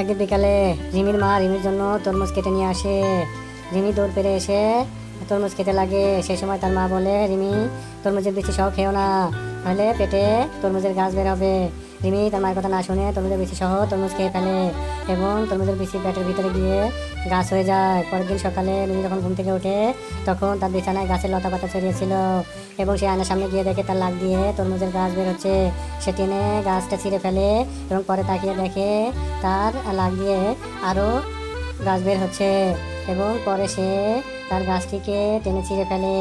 একদিন বিকালে রিমির মা রিমির জন্য তরমুজ কেটে নিয়ে আসে। রিমি দৌড় পেরে এসে তরমুজ খেতে লাগে। সেই সময় তার মা বলে, রিমি, তরমুজের বেশি সব খেও না তাহলে পেটে তরমুজের গাছ বের হবে। রিমি তার মায়ের কথা না শুনে তরমুজের বেশি সহ তরমুজ খেয়ে ফেলে এবং তরমুজের বেশি পেটের ভিতরে গিয়ে গাছ হয়ে যায়। পরের দিন সকালে রিমি যখন ঘুম থেকে ওঠে, তখন তার বিছানায় গাছের লতা পাতা ছড়িয়েছিল এবং সে আয়নার সামনে গিয়ে দেখে তার লাগ দিয়ে তরমুজের গাছ বের হচ্ছে। সে টেনে গাছটা ছিঁড়ে ফেলে এবং পরে তাকিয়ে দেখে তার লাগ দিয়ে আরও গাছ বের হচ্ছে এবং পরে সে তার গাছটিকে টেনে ছিঁড়ে ফেলে।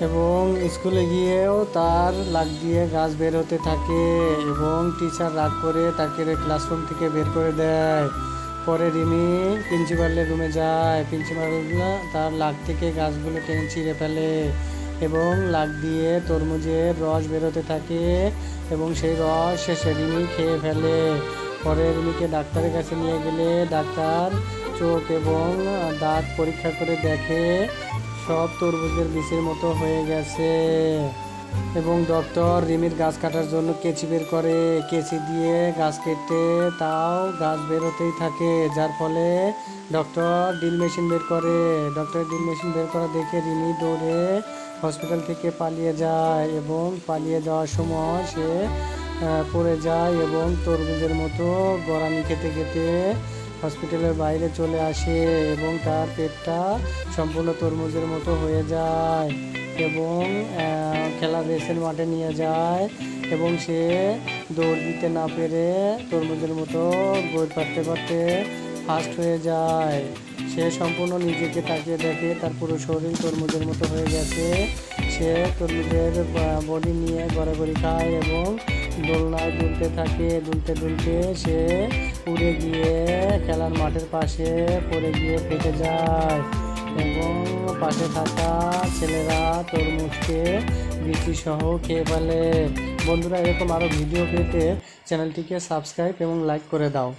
এবং স্কুলে গিয়েও তার লাগ দিয়ে গাছ বের হতে থাকে এবং টিচার রাগ করে তাকে ক্লাসরুম থেকে বের করে দেয়। পরে রিমি প্রিন্সিপালের রুমে যায়। প্রিন্সিপাল তার লাগ থেকে গাছগুলো টেনে ছিঁড়ে ফেলে এবং লাগ দিয়ে তরমুজের রস বেরোতে থাকে এবং সেই রস শেষে রিমি খেয়ে ফেলে। পরে রিমিকে ডাক্তারের কাছে নিয়ে গেলে ডাক্তার চোখ এবং দাঁত পরীক্ষা করে দেখে সব তরমুজের বিষের মতো হয়ে গেছে। এবং ডক্টর রিমির গাছ কাটার জন্য কেচি বের করে। কেচি দিয়ে গাছ কেটে তাও গাছ বেরোতেই থাকে, যার ফলে ডক্টর ড্রিল মেশিন বের করে। ডক্টর ড্রিল মেশিন বের করা দেখে রিমি দৌড়ে হসপিটাল থেকে পালিয়ে যায় এবং পালিয়ে যাওয়ার সময় সে পড়ে যায় এবং তরমুজের মতো গড়ানি খেতে খেতে হসপিটালের বাইরে চলে আসে এবং তার পেটটা সম্পূর্ণ তরমুজের মতো হয়ে যায় এবং খেলা রেসের মাঠে নিয়ে যায় এবং সে দৌড় দিতে না পেরে তরমুজের মতো বই পারতে পারতে ফাস্ট হয়ে যায়। সে সম্পূর্ণ নিজেকে তাকিয়ে দেখে তার পুরো শরীর তরমুজের মতো হয়ে গেছে। সে তরমুজের বডি নিয়ে গড়াগড়ি খায় এবং দোলনায় দুলতে থাকে, দুলতে দুলতে সে উড়ে গিয়ে খেলার মাঠের পাশে পড়ে গিয়ে ফেটে যায় এবং পাশে থাকা ছেলেরা তরমুজকে সহ খেয়ে ফেলে। বন্ধুরা, এরকম আরও ভিডিও পেতে চ্যানেলটিকে সাবস্ক্রাইব এবং লাইক করে দাও।